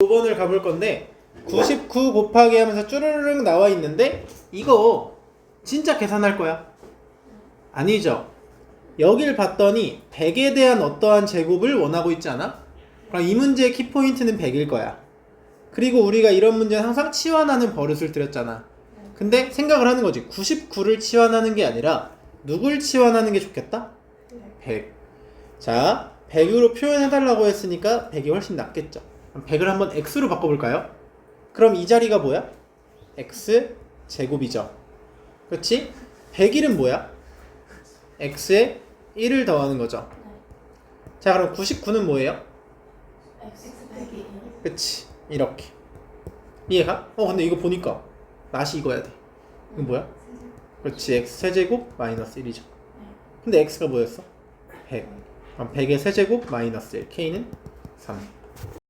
5번을 가볼 건데 99 곱하기 하면서 쭈르륵 나와 있는데 이거 진짜 계산할 거야? 아니죠. 여길 봤더니 100에 대한 어떠한 제곱을 원하고 있지 않아? 그럼 이 문제의 키포인트는 100일 거야. 그리고 우리가 이런 문제는 항상 치환하는 버릇을 들였잖아. 근데 생각을 하는 거지. 99를 치환하는 게 아니라 누굴 치환하는 게 좋겠다? 100. 자, 100으로 표현해달라고 했으니까 100이 훨씬 낫겠죠. 그럼 100을 한번 x로 바꿔볼까요? 그럼 이 자리가 뭐야? x 제곱이죠. 그렇지? 101은 뭐야? x에 1을 더하는 거죠. 자, 그럼 99는 뭐예요? 그치 이렇게 이해가? 어 근데 이거 보니까 낫이 이거야 돼 이거 뭐야? 그렇지 x 세제곱 마이너스 1이죠 근데 x가 뭐였어? 100 그럼 100의 세제곱 마이너스 1 k는 3